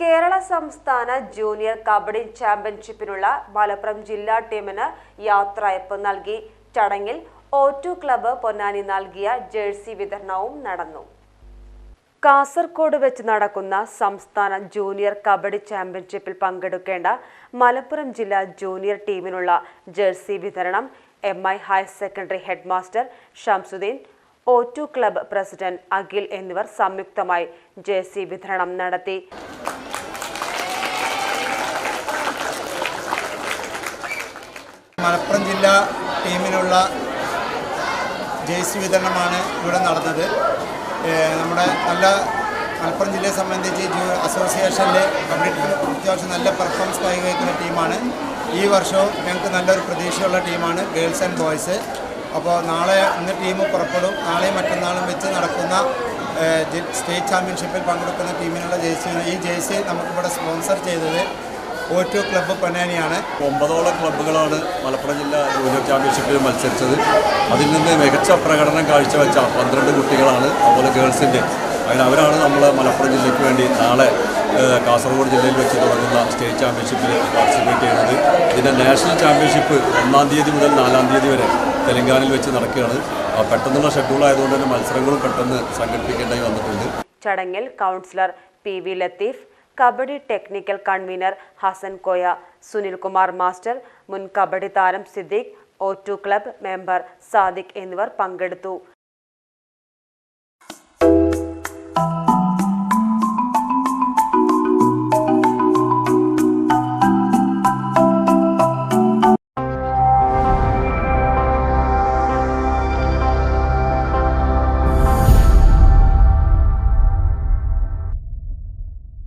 കേരള സംസ്ഥാന ജൂനിയർ കബഡി ചാമ്പ്യൻഷിപ്പിനുള്ള മലപ്പുറം ജില്ലാ ടീമിന് യാത്രയപ്പ് നൽകി. ചടങ്ങിൽ ടു ക്ലബ്ബ് പൊന്നാനി നൽകിയ ജേഴ്സി വിതരണവും നടന്നു. കാസർകോട് വെച്ച് നടക്കുന്ന സംസ്ഥാന ജൂനിയർ കബഡി ചാമ്പ്യൻഷിപ്പിൽ പങ്കെടുക്കേണ്ട മലപ്പുറം ജില്ലാ ജൂനിയർ ടീമിനുള്ള ജേഴ്സി വിതരണം M I higher secondary headmaster Shamsuddin O club president Akhil എന്നിവർ സംയുക്തമായി ജേഴ്സി വിതരണം നടത്തി. മലപ്പുറം ജില്ലാ ടീമിനുള്ള ജേഴ്സി വിതരണമാണ് ഇവിടെ നടന്നത്. നമ്മുടെ നല്ല മലപ്പുറം ജില്ലയെ സംബന്ധിച്ച് കബഡി ടീം അത്യാവശ്യം നല്ല പെർഫോമൻസ് കാഴ്ചവെക്കുന്ന ടീമാണ്. ഈ വർഷവും ഞങ്ങൾക്ക് നല്ലൊരു പ്രതീക്ഷയുള്ള ടീമാണ് ഗേൾസ് ആൻഡ് ബോയ്സ്. അപ്പോൾ നാളെ ഇന്ന് ടീം പുറപ്പെടും. നാളെയും മറ്റന്നാളും വെച്ച് നടക്കുന്ന സ്റ്റേറ്റ് ചാമ്പ്യൻഷിപ്പിൽ പങ്കെടുക്കുന്ന ടീമിനുള്ള ജേഴ്സി ഈ ജേഴ്സി നമുക്കിവിടെ സ്പോൺസർ ചെയ്തത് ക്ലബ് ക്ലബ്ബ് പൊന്നാനിയാണ് ഒമ്പതോളം ക്ലബ്ബുകളാണ് മലപ്പുറം ജില്ലാ ജൂനിയർ ചാമ്പ്യൻഷിപ്പിൽ മത്സരിച്ചത്. അതിൽ നിന്ന് മികച്ച പ്രകടനം കാഴ്ചവെച്ച പന്ത്രണ്ട് കുട്ടികളാണ് അതുപോലെ ഗേൾസിന്റെ അതിന് അവരാണ് നമ്മൾ മലപ്പുറം ജില്ലയ്ക്ക് വേണ്ടി നാളെ കാസർഗോഡ് ജില്ലയിൽ വെച്ച് തുടങ്ങുന്ന സ്റ്റേറ്റ് ചാമ്പ്യൻഷിപ്പിൽ പാർട്ടിസിപ്പേറ്റ് ചെയ്യുന്നത്. ഇതിന്റെ നാഷണൽ ചാമ്പ്യൻഷിപ്പ് ഒന്നാം തീയതി മുതൽ നാലാം തീയതി വരെ തെലങ്കാനയിൽ വെച്ച് നടക്കുകയാണ്. പെട്ടെന്നുള്ള ഷെഡ്യൂൾ ആയതുകൊണ്ട് തന്നെ മത്സരങ്ങളും പെട്ടെന്ന് സംഘടിപ്പിക്കേണ്ടതായി വന്നിട്ടുണ്ട്. ചടങ്ങിൽ councillor P V Latheef kabaddi technical convener Hasan Koya Sunilkumar master മുൻ കബഡി താരം Siddique O two club member Sadiq എന്നിവർ പങ്കെടുത്തു.